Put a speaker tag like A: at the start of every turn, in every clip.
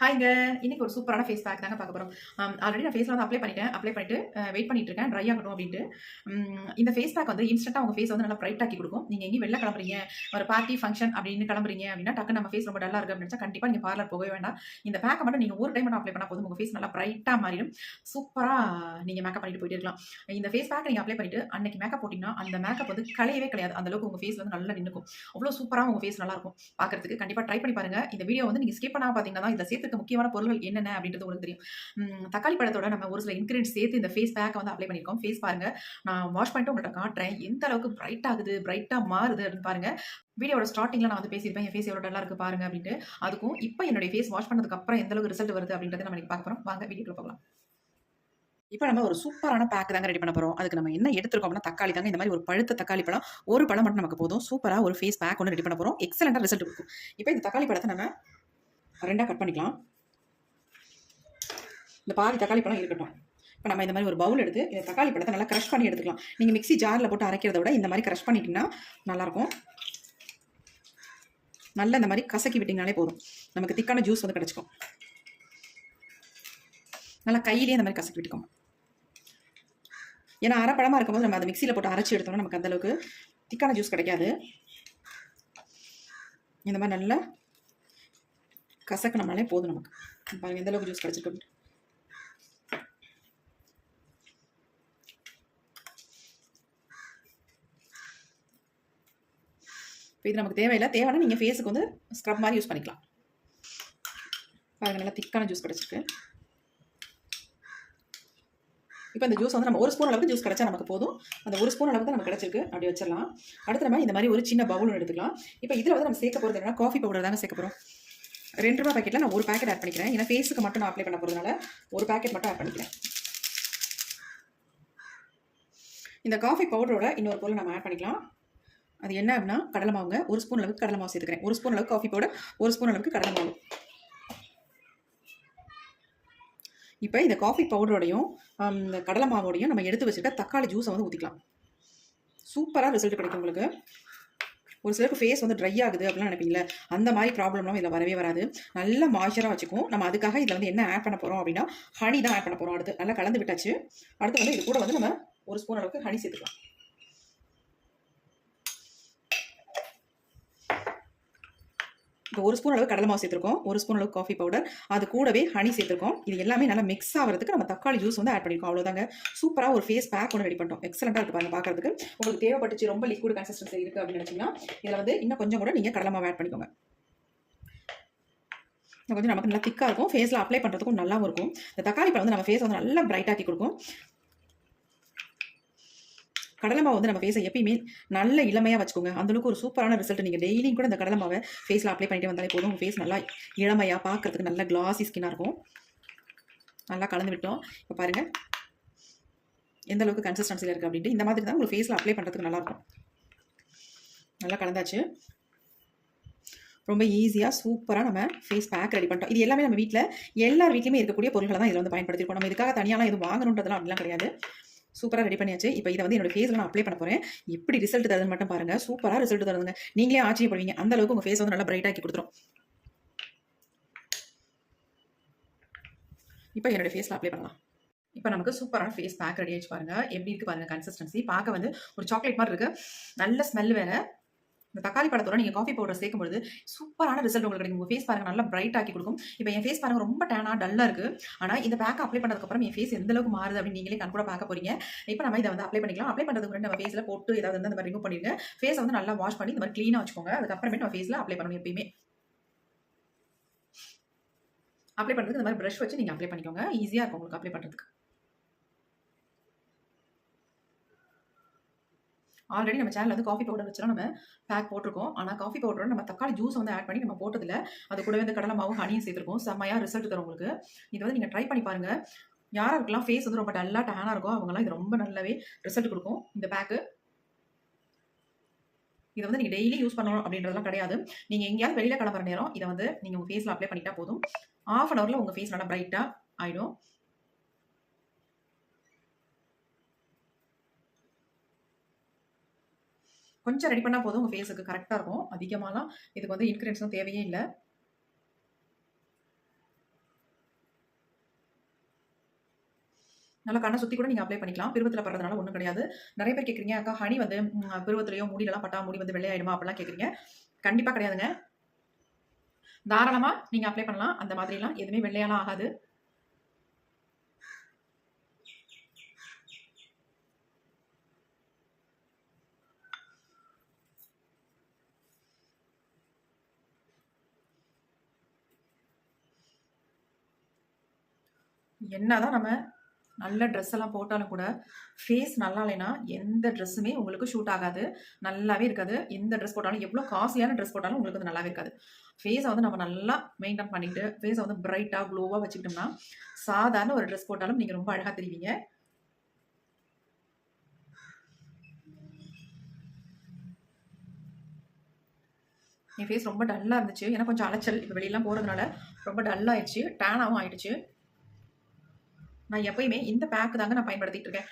A: ஹாய்ங்க இன்னைக்கு ஒரு சூப்பரான ஃபேஸ் பேக் தாங்க பார்க்க போகிறோம் ஆல்ரெடி um, நான் ஃபேஸில் வந்து அப்ளை பண்ணிட்டேன். அப்ளை பண்ணிட்டு uh, வெயிட் பண்ணிட்டு இருக்கேன். ட்ரை ஆகணும் அப்படின்ட்டு. Um, இந்த ஃபேஸ் பேக் வந்து இன்ஸ்டன்ட்டாக உங்கள் ஃபேஸ் வந்து நல்லா பிரைட் ஆக்கி கொடுக்கும். நீங்கள் எங்கேயும் வெளில கிளம்புறீங்க. ஒரு பார்ட்டி ஃபங்க்ஷன் அப்படின்னு கிளம்புறீங்க அப்படின்னா டக்கு நம்ம ஃபேஸ் ரொம்ப டல்லாக இருக்கு அப்படின்னு கண்டிப்பாக நீங்கள் பார்லர் போகவே வேண்டாம். இந்த பேக்கை மட்டும் நீங்கள் ஒரு டைம் மட்டும் அப்ளை பண்ணால் போதும். உங்கள் ஃபேஸ் நல்லா பிரைட்டாக மாறிடும். சூப்பராக நீங்கள் மேக்கப் பண்ணிட்டு போயிட்டு இருக்கலாம். இந்த ஃபேஸ் பேக் நீங்கள் அப்ளை பண்ணிட்டு அன்னைக்கு மேக்கப் போட்டிங்கன்னா அந்த மேக்கப் வந்து கலையவே கிடையாது அந்த அளவுக்கு உங்கள் ஃபேஸ் வந்து நல்லா நின்றுக்கும் அவ்வளோ சூப்பராக உங்கள் ஃபேஸ் நல்லா இருக்கும். பார்க்கறதுக்கு கண்டிப்பாக ட்ரை பண்ணி பாருங்க. இந்த வீடியோ வந்து நீங்கள் ஸ்கிப் பண்ணால் பார்த்தீங்கன்னா தான் சேர்த்து சேர்த்துக்க முக்கியமான பொருள்கள் என்னென்ன அப்படின்றது உங்களுக்கு தெரியும். தக்காளி பழத்தோட நம்ம ஒரு சில இன்கிரீடியன்ஸ் சேர்த்து இந்த ஃபேஸ் பேக்கை வந்து அப்ளை பண்ணியிருக்கோம். ஃபேஸ் பாருங்க. நான் வாஷ் பண்ணிட்டு உங்கள்கிட்ட காட்டுறேன். எந்த அளவுக்கு பிரைட் ஆகுது பிரைட்டாக மாறுது அப்படின்னு பாருங்க. வீடியோட ஸ்டார்டிங்கில் நான் வந்து பேசியிருப்பேன். என் ஃபேஸ் எவ்வளோ நல்லா இருக்கு பாருங்க அப்படின்ட்டு. அதுக்கும் இப்போ என்னுடைய ஃபேஸ் வாஷ் பண்ணதுக்கு அப்புறம் எந்த அளவுக்கு ரிசல்ட் வருது அப்படின்றத நம்ம இன்னைக்கு பார்க்க போகிறோம் வாங்க வீடியோக்குள்ள போகலாம். இப்போ நம்ம ஒரு சூப்பரான பேக் தாங்க ரெடி பண்ண போறோம். அதுக்கு நம்ம என்ன எடுத்துருக்கோம்னா தக்காளி தாங்க. இந்த மாதிரி ஒரு பழுத்த தக்காளி பழம் ஒரு பழம் மட்டும் நமக்கு போதும். சூப்பராக ஒரு ஃபேஸ் பேக் ஒன்று ரெடி பண்ண போறோம். எக்ஸலண்டா ரிசல்ட் இருக்கும் இப்போ இந்த தக்காளி பழத்தை நம்ம ரெண்டாக கட் பண்ணிக்கலாம். இந்த பாதி தக்காளி பழம் இருக்கட்டும். இப்போ நம்ம இந்த மாதிரி ஒரு பவுல் எடுத்து இந்த தக்காளி பழத்தை நல்லா க்ரஷ் பண்ணி எடுத்துக்கலாம். நீங்கள் மிக்ஸி ஜாரில் போட்டு அரைக்கிறத விட இந்த மாதிரி க்ரஷ் பண்ணிட்டீங்கன்னா நல்லாயிருக்கும். நல்லா இந்த மாதிரி கசக்கி விட்டிங்கனாலே போதும். நமக்கு திக்கான ஜூஸ் வந்து கிடச்சிக்கும். நல்லா கையிலேயே இந்த மாதிரி கசக்கி விட்டுக்கோங்க. ஏன்னா அரைப்பழமாக இருக்கும்போது நம்ம அதை மிக்சியில் போட்டு அரைச்சி எடுத்தோம்னா நமக்கு அந்தளவுக்கு திக்கான ஜூஸ் கிடைக்காது. இந்த மாதிரி நல்லா கசக்கினோம்னாலே போதும் நமக்கு. பாருங்க எந்த அளவுக்கு ஜூஸ் கிடச்சிருக்கு இப்போ இது நமக்கு தேவையில்லை. தேவைன்னா நீங்கள் ஃபேஸுக்கு வந்து ஸ்க்ரப் மாதிரி யூஸ் பண்ணிக்கலாம். பாருங்கள் நல்லா திக்கான ஜூஸ் கிடச்சிருக்கு. இப்போ இந்த ஜூஸ் வந்து நம்ம ஒரு ஸ்பூன் அளவுக்கு ஜூஸ் கிடச்சா நமக்கு போதும். அந்த ஒரு ஸ்பூன் அளவுக்கு நமக்கு கிடச்சிருக்கு. அப்படி வச்சிடலாம். அடுத்து நம்ம இந்த மாதிரி ஒரு சின்ன பவுல் எடுத்துக்கலாம். இப்போ இதில் வந்து நம்ம சேர்க்க போகிறது என்னன்னா காஃபி பவுடர் தாங்க சேர்க்க போகிறோம் ரெண்டு ரூபா பாக்கெட்டில் நான் ஒரு பேக்கெட் ஆட் பண்ணிக்கிறேன். ஏன்னா ஃபேஸுக்கு மட்டும் நான் அப்ளை பண்ண போகிறதுனால ஒரு பேக்கெட் மட்டும் ஆட் பண்ணிக்கிறேன். இந்த காஃபி பவுடரோட இன்னொரு பொருள் நம்ம ஆட் பண்ணிக்கலாம். அது என்ன அப்படின்னா கடலை மாவுங்க. ஒரு ஸ்பூன் அளவுக்கு கடலை மாவு சேர்த்துக்கிறேன். ஒரு ஸ்பூன் அளவுக்கு காஃபி பவுடர் ஒரு ஸ்பூன் அளவுக்கு கடலை மாவு. இப்போ இந்த காஃபி பவுடரோடையும் இந்த கடலை மாவோடையும் நம்ம எடுத்து வச்சுருக்க தக்காளி ஜூஸை வந்து ஊற்றிக்கலாம் சூப்பராக ரிசல்ட் கிடைக்கும் உங்களுக்கு. ஒரு சிலருக்கு ஃபேஸ் வந்து ட்ரை ஆகுது அப்படின்னு நினைப்பீங்களே அந்த மாதிரி ப்ராப்ளம்லாம் இதில் வரவே வராது. நல்ல மாய்ச்சராக வச்சுக்கும் நம்ம அதுக்காக இதில் வந்து என்ன ஆட் பண்ண போகிறோம் அப்படின்னா ஹனி தான் ஆட் பண்ண போகிறோம் அடுத்து. நல்லா கலந்து விட்டாச்சு. அடுத்து வந்து இது கூட வந்து நம்ம ஒரு ஸ்பூன் அளவுக்கு ஹனி சேர்த்துக்கலாம். ஒரு ஸ்பூன் அளவு கடலை மாவு சேர்த்துருக்கோம். ஒரு ஸ்பூன் அளவு காஃபி பவுடர் அது கூடவே ஹனி சேர்த்துருக்கோம். இது எல்லாமே நல்லா மிக்ஸ் ஆகிறதுக்கு நம்ம தக்காளி ஜூஸ் வந்து ஆட் பண்ணியிருக்கோம் அவ்வளோதாங்க சூப்பராக ஒரு ஃபேஸ் பேக் ஒன்று ரெடி பண்ணிட்டோம். எக்ஸலண்டாக இருக்கு பாருங்க பார்க்குறதுக்கு. உங்களுக்கு தேவைப்பட்டுச்சு ரொம்ப லிக்விட் கன்சிஸ்டன்சி இருக்குது அப்படின்னு நினச்சிங்கன்னா இதில் வந்து இன்னும் கொஞ்சம் கூட நீங்கள் கடலை மாவு ஆட் பண்ணிக்கோங்க. கொஞ்சம் நமக்கு நல்லா திக்காக இருக்கும். ஃபேஸில் அப்ளை பண்ணுறதுக்கும் நல்லாவும் இருக்கும். இந்த தக்காளி பழம் வந்து நம்ம ஃபேஸ் வந்து நல்லா பிரைட்டாக்கி கொடுக்கும். கடலை மாவு வந்து நம்ம ஃபேஸை எப்பயுமே நல்ல இளமையாக வச்சுக்கோங்க. அந்தளவுக்கு ஒரு சூப்பரான ரிசல்ட் நீங்கள் டெய்லியும் கூட இந்த கடலை மாவை ஃபேஸில் அப்ளை பண்ணிட்டு வந்தாலே போதும். உங்கள் ஃபேஸ் நல்லா இளமையாக பார்க்கறதுக்கு நல்ல கிளாசி ஸ்கின்னாக இருக்கும். நல்லா கலந்து விட்டோம். இப்போ பாருங்கள் எந்த அளவுக்கு கன்சிஸ்டன்சியில் இருக்குது அப்படின்ட்டு இந்த மாதிரி தான் உங்களுக்கு ஃபேஸில் அப்ளை பண்ணுறதுக்கு நல்லாயிருக்கும் நல்லா கலந்தாச்சு. ரொம்ப ஈஸியாக சூப்பராக நம்ம ஃபேஸ் பேக் ரெடி பண்ணிட்டோம். இது எல்லாமே நம்ம வீட்டில் எல்லார் வீட்லையுமே இருக்கக்கூடிய பொருட்களை தான் இதில் வந்து பயன்படுத்திருக்கோம். நம்ம இதுக்காக தனியாலாம் எதுவும் வாங்கணுன்றதுலாம் அப்படிலாம் கிடையாது. சூப்பராக ரெடி பண்ணியாச்சு. இப்போ இதை வந்து என்னோட ஃபேஸில் நான் அப்ளை பண்ண போகிறேன் எப்படி ரிசல்ட் தருதுன்னு மட்டும் பாருங்க. சூப்பராக ரிசல்ட் தருதுங்க. நீங்களே ஆச்சரியப்படுவீங்க. அந்த அளவுக்கு உங்கள் ஃபேஸ் வந்து நல்லா பிரைட்டாக்கி கொடுத்துரும். இப்போ என்னோட ஃபேஸில் அப்ளை பண்ணலாம். இப்போ நமக்கு சூப்பரான ஃபேஸ் பேக் ரெடி ஆயிடுச்சு பாருங்கள் எப்படி இருக்கு பாருங்கள் கன்சிஸ்டன்சி பார்க்க வந்து ஒரு சாக்லேட் மாதிரி இருக்குது நல்ல ஸ்மெல் வேறு. இந்த தக்காளி பழத்தோட நீங்கள் காஃபி பவுடர் சேர்க்கும்போது சூப்பரான ரிசல்ட் உங்களுக்கு கிடைக்கும். உங்கள் ஃபேஸ் பாருங்க நல்லா பிரைட் ஆக்கி கொடுக்கும். இப்போ என் ஃபேஸ் பாருங்க ரொம்ப டேனா டல்லாக இருக்குது ஆனால் இந்த பேக் அப்ளை பண்ணதுக்கப்புறம் என் ஃபேஸ் எந்த அளவுக்கு மாறுது அப்படின்னு நீங்களே கண் கூட பார்க்க போகிறீங்க இப்போ நம்ம இதை வந்து அப்ளை பண்ணிக்கலாம். அப்ளை பண்ணுறதுக்கு முன்னாடி நம்ம ஃபேஸில் போட்டு ஏதாவது வந்து அந்த மாதிரி ரிமூவ் பண்ணிடுங்க. ஃபேஸ் வந்து நல்லா வாஷ் பண்ணி இந்த மாதிரி க்ளீனாக வச்சுக்கோங்க. அதுக்கப்புறமே நம்ம ஃபேஸில் அப்ளை பண்ணணும் எப்பயுமே. அப்ளை பண்ணுறதுக்கு இந்த மாதிரி ப்ரஷ் வச்சு நீங்கள் அப்ளை பண்ணிக்கோங்க. ஈஸியாக இருக்கும் உங்களுக்கு அப்ளை பண்ணுறதுக்கு ஆல்ரெடி நம்ம சேனல் வந்து காஃபி பவுடர் வச்சுலாம் நம்ம பேக் போட்டிருக்கோம். ஆனால் காஃபி பவுடரோட நம்ம தக்காளி ஜூஸ் வந்து ஆட் பண்ணி நம்ம போட்டதில்ல. அது கூடவே வந்து கடலை மாவு ஹனியும் சேர்த்துருக்கோம். செம்மையாக ரிசல்ட் தரும் உங்களுக்கு. இது வந்து நீங்கள் ட்ரை பண்ணி பாருங்கள் யாராருக்கெல்லாம் ஃபேஸ் வந்து ரொம்ப டல்லாக டேனாக இருக்கும் அவங்கலாம் இது ரொம்ப நல்லாவே ரிசல்ட் கொடுக்கும். இந்த பேக்கு இதை வந்து நீங்கள் டெய்லி யூஸ் பண்ணணும் அப்படின்றதெல்லாம் கிடையாது. நீங்கள் எங்கேயாவது வெளியில் கிளம்புற நேரம் இதை வந்து நீங்கள் உங்கள் ஃபேஸில் அப்ளை பண்ணிட்டா போதும். ஆஃப் அன் ஹவரில் உங்கள் ஃபேஸ் நல்லா பிரைட்டாக ஆகிடும் கொஞ்சம் ரெடி பண்ணால் போதும். உங்கள் ஃபேஸுக்கு கரெக்டாக இருக்கும். அதிகமாகலாம் இதுக்கு வந்து இன்க்ரீடியன்ஸும் தேவையே இல்லை. நல்லா கண்ணை சுற்றி கூட நீங்கள் அப்ளை பண்ணிக்கலாம். பருவத்தில் படுறதுனால ஒன்றும் கிடையாது. நிறைய பேர் கேட்குறீங்க அக்கா ஹனி வந்து பருவத்திலையோ முடியலாம் பட்டா முடி வந்து வெள்ளையாயிடுமா அப்படிலாம் கேட்குறீங்க கண்டிப்பாக கிடையாதுங்க. தாராளமாக நீங்கள் அப்ளை பண்ணலாம். அந்த மாதிரிலாம் எதுவுமே வெள்ளையாலாம் ஆகாது. என்னதான் நம்ம நல்ல ட்ரெஸ் எல்லாம் போட்டாலும் கூட ஃபேஸ் நல்லா இல்லைன்னா எந்த ட்ரெஸ்ஸுமே உங்களுக்கு ஷூட் ஆகாது. நல்லாவே இருக்காது. எந்த ட்ரெஸ் போட்டாலும் எவ்வளோ காஸ்ட்லியான ட்ரெஸ் போட்டாலும் உங்களுக்கு வந்து நல்லாவே இருக்காது. ஃபேஸை வந்து நம்ம நல்லா மெயின்டைன் பண்ணிட்டு ஃபேஸை வந்து பிரைட்டாக க்ளோவாக வச்சுக்கிட்டோம்னா சாதாரண ஒரு ட்ரெஸ் போட்டாலும் நீங்கள் ரொம்ப அழகாக தெரிவிங்க. என் ஃபேஸ் ரொம்ப டல்லாக இருந்துச்சு. ஏன்னா கொஞ்சம் அலைச்சல். இப்போ வெளியெல்லாம் போகிறதுனால ரொம்ப டல்லாகிடுச்சு டேனாகவும் ஆயிடுச்சு. நான் எப்பயுமே இந்த பேக் தாங்க நான் பயன்படுத்திட்டு இருக்கேன்.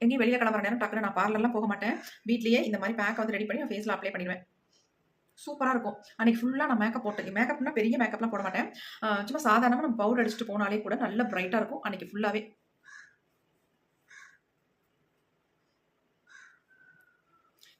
A: எங்கேயும் வெளியே கிளம்புற நேரம் டக்குனு நான் பார்லர்லாம் போக மாட்டேன். வீட்லேயே இந்த மாதிரி பேக்கை வந்து ரெடி பண்ணி நான் ஃபேஸில் அப்ளை பண்ணிடுவேன். சூப்பராக இருக்கும். அன்றைக்கி ஃபுல்லாக நான் மேக்கப் போட்டேன் மேக்கப்னா பெரிய மேக்கப்லாம் போட மாட்டேன். சும்மா சாதாரணமாக நம்ம பவுடர் அடிச்சுட்டு போனாலே கூட நல்ல பிரைட்டாக இருக்கும். அன்றைக்கி ஃபுல்லாகவே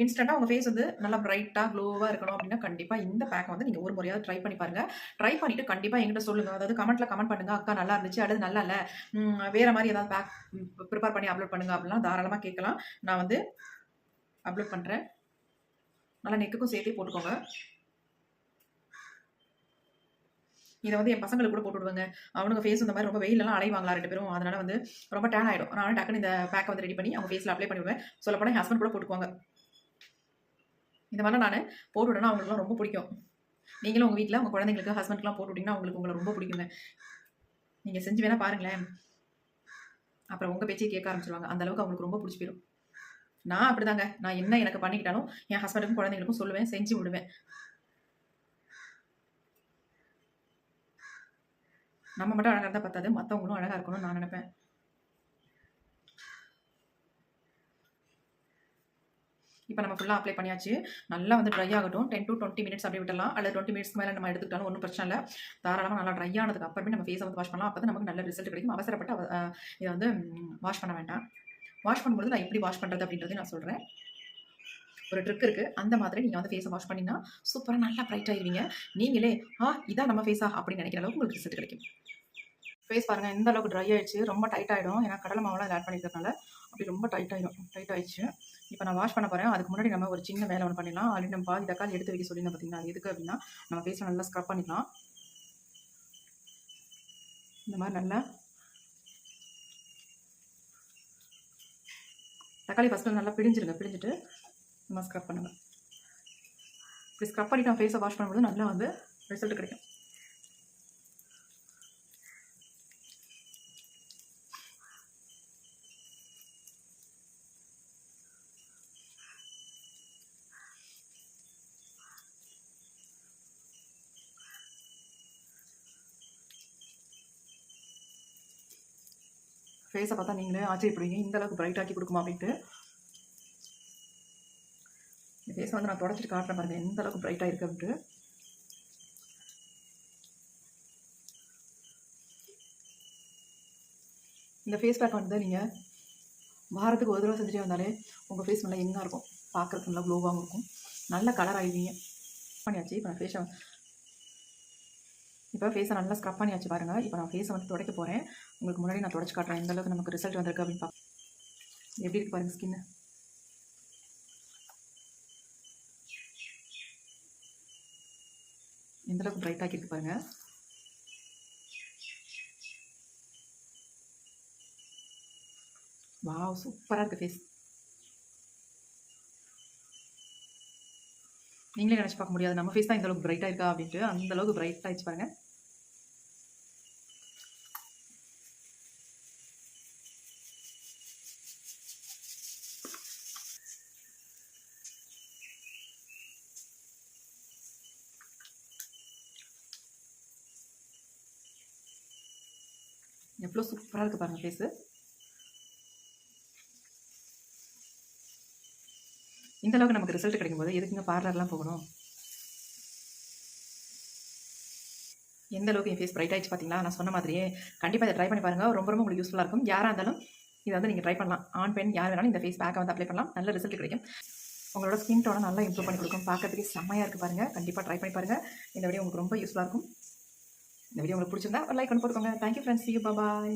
A: இன்ஸ்டண்ட்டாக உங்கள் ஃபேஸ் வந்து நல்லா பிரைட்டாக க்ளோவாக இருக்கணும் அப்படின்னா கண்டிப்பாக இந்த பேக்கை வந்து நீங்கள் ஒரு முறையாவது ட்ரை பண்ணி பாருங்கள் ட்ரை பண்ணிவிட்டு கண்டிப்பாக எங்கிட்ட சொல்லுங்கள் அதாவது கமெண்ட்டில் கமெண்ட் பண்ணுங்கள் அக்கா நல்லா இருந்துச்சு. அல்லது நல்லா இல்லை. வேறு மாதிரி ஏதாவது பேக் ப்ரிப்பேர் பண்ணி அப்லோட் பண்ணுங்க. அப்படிலாம் தாராளமாக கேட்கலாம். நான் வந்து அப்லோட் பண்ணுறேன் நல்லா நெக்குக்கும் சேர்த்தே போட்டுக்கோங்க. இதை வந்து என் பசங்களுக்கு கூட போட்டு விடுவேங்க அவனுங்க ஃபேஸ் இந்த மாதிரி ரொம்ப வெயிலெல்லாம் அலைவாங்களா ரெண்டு பேரும். அதனால வந்து ரொம்ப டேன் ஆகிடும் நான் டக்குன்னு இந்த பேக்கை வந்து ரெடி பண்ணி அவங்க ஃபேஸில் அப்ளை பண்ணிவிடுவேன் சொல்லப்போனால் என் ஹஸ்பண்ட் கூட போட்டுக்குவாங்க. இந்த மாதிரிலாம் நான் போட்டு விடணும் அவங்களுக்குலாம் ரொம்ப பிடிக்கும். நீங்களும் உங்கள் வீட்டில் உங்கள் குழந்தைங்களுக்கு ஹஸ்பண்ட்லாம் போட்டு விட்டிங்கன்னா உங்களுக்கு உங்களை ரொம்ப பிடிக்குங்க. நீங்கள் செஞ்சு வேணால் பாருங்களேன். அப்புறம் உங்கள் பேச்சே கேட்க ஆரம்பிச்சிருவாங்க. அந்த அளவுக்கு அவங்களுக்கு ரொம்ப பிடிச்சி போயிடும் நான் அப்படிதாங்க. நான் என்ன எனக்கு பண்ணிக்கிட்டாலும் என் ஹஸ்பண்டுக்கும் குழந்தைங்களுக்கும் சொல்லுவேன் செஞ்சு விடுவேன். நம்ம மட்டும் அழகாக இருந்தால் பத்தாது. மற்றவங்களும் அழகாக இருக்கணும்னு நான் நினைப்பேன். இப்போ நம்ம ஃபுல்லாக அப்ளை பண்ணியாச்சு. நல்லா வந்து ட்ரை ஆகட்டும். டென் டு டுவெண்ட்டி மினிட்ஸ் அப்படி விட்டலாம் அல்லது டுவெண்ட்டி மினிட்ஸ் மேலே நம்ம எடுத்துக்கிட்டாலும் ஒன்றும் பிரச்சனை இல்லை. தாராளமாக நல்லா ட்ரை ஆனதுக்கு அப்புறமே நம்ம ஃபேஸை வந்து வாஷ் பண்ணலாம். அப்போ தான் நமக்கு நல்ல ரிசல்ட் கிடைக்கும். அவசரப்பட்டு இதை வந்து வாஷ் பண்ண வேண்டாம். வாஷ் பண்ணும்போது நான் எப்படி வாஷ் பண்ணுறது அப்படின்றதையும் நான் சொல்கிறேன் ஒரு ட்ரிக் இருக்குது அந்த மாதிரி நீங்கள் வந்து ஃபேஸை வாஷ் பண்ணினா சூப்பராக நல்லா பிரைட் ஆயிடுவீங்க நீங்களே ஆ இதான் நம்ம ஃபேஸா அப்படின்னு நினைக்கிற அளவுக்கு உங்களுக்கு ரிசல்ட் கிடைக்கும். ஃபேஸ் பாருங்கள் எந்த அளவுக்கு ட்ரை ஆயிடுச்சு. ரொம்ப டைட் ஆகிடும் ஏன்னா கடலை மாவுலாம் ஆட் பண்ணிக்கிறதுனால. அப்படி ரொம்ப டைட் ஆகிடும் டைட் ஆயிடுச்சு. இப்போ நான் வாஷ் பண்ண போகிறேன் அதுக்கு முன்னாடி நம்ம ஒரு சின்ன வேலை ஒன்று பண்ணிடலாம். ஆல்ரெடி நம்ம பாதி தக்காளி எடுத்து வைக்க சொல்லியிருந்தோம் பார்த்தீங்கன்னா அது எதுக்கு அப்படின்னா நம்ம ஃபேஸில் நல்லா ஸ்க்ரப் பண்ணிக்கலாம். இந்த மாதிரி நல்லா தக்காளி ஃபஸ்ட்டு நல்லா பிடிஞ்சிருங்க. பிடிஞ்சிட்டு நம்ம ஸ்க்ரப் பண்ணுங்கள் இப்படி ஸ்க்ரப் பண்ணிட்டு நான் ஃபேஸை வாஷ் பண்ணும்போது நல்லா வந்து ரிசல்ட் கிடைக்கும். ஃபேஸை பார்த்தா நீங்களே ஆச்சரியப்படுவீங்க இந்த அளவுக்கு பிரைட் ஆக்கி கொடுக்குமா அப்படின்ட்டு. இந்த ஃபேஸை வந்து நான் தொடச்சிட்டு காட்டுறேன் பாருங்க எந்த அளவுக்கு பிரைட்டாக இருக்குது அப்படின்ட்டு. இந்த ஃபேஸ் பேக் வந்து நீங்கள் வாரத்துக்கு ஒரு தடவை செஞ்சுட்டே வந்தாலே உங்கள் ஃபேஸ் நல்லா எங்காக இருக்கும். பார்க்குறதுக்கு நல்லா க்ளோவாகவும் இருக்கும். நல்ல கலர் ஆகிடுவீங்க பண்ணியாச்சு இப்போ நான் ஃபேஸை இப்போ ஃபேஸை நல்லா ஸ்க்ரப் பண்ணியாச்சு பாருங்கள் இப்போ நான் ஃபேஸை வந்து துடைக்க போகிறேன் உங்களுக்கு முன்னாடி நான் தொடச்சி காட்டுறேன். எந்த அளவுக்கு நமக்கு ரிசல்ட் வந்திருக்கு அப்படின்னு பார்க்க எப்படி இருக்கு பாருங்க ஸ்கின்னு எந்த அளவுக்கு பிரைட் ஆக்கியிருக்கு பாருங்கள் பாருங்க. சூப்பராக இருக்கு ஃபேஸ் நீங்களே நினச்சி பார்க்க முடியாது. நம்ம ஃபேஸ் தான் இந்த அளவுக்கு பிரைட்டாக இருக்கா அப்படின்ட்டு அந்த அளவுக்கு பிரைட் ஆகிடுச்சு பாருங்க. எவ்வளோ சூப்பராக இருக்குது பாருங்கள் ஃபேஸு இந்த அளவுக்கு நமக்கு ரிசல்ட் கிடைக்கும் போது எதுக்குங்க பார்லர்லாம் போகணும்? எந்த அளவுக்கு என் ஃபேஸ் பிரைட் ஆகிடுச்சு பார்த்தீங்களா நான் சொன்ன மாதிரியே கண்டிப்பாக இதை ட்ரை பண்ணி பாருங்கள் ரொம்ப ரொம்ப உங்களுக்கு யூஸ்ஃபுல்லாக இருக்கும். யாராக இருந்தாலும் இதை வந்து நீங்கள் ட்ரை பண்ணலாம். ஆன் பெண் யார் வேணாலும் இந்த ஃபேஸ் பேக்கை வந்து அப்ளை பண்ணலாம். நல்ல ரிசல்ட் கிடைக்கும். உங்களோட ஸ்கின் டோனை நல்லா இம்ப்ரூவ் பண்ணி கொடுக்கும். பார்க்கறதுக்கு செம்மையாக இருக்குது பாருங்கள் கண்டிப்பாக ட்ரை பண்ணி பாருங்கள் இந்த வீடியோ உங்களுக்கு ரொம்ப யூஸ்ஃபுல்லாக இருக்கும். இந்த வீடியோ உங்களுக்கு பிடிச்சிருந்தா ஒரு லைக் ஒன்று போட்டுக்கோங்க. Thank you friends you bye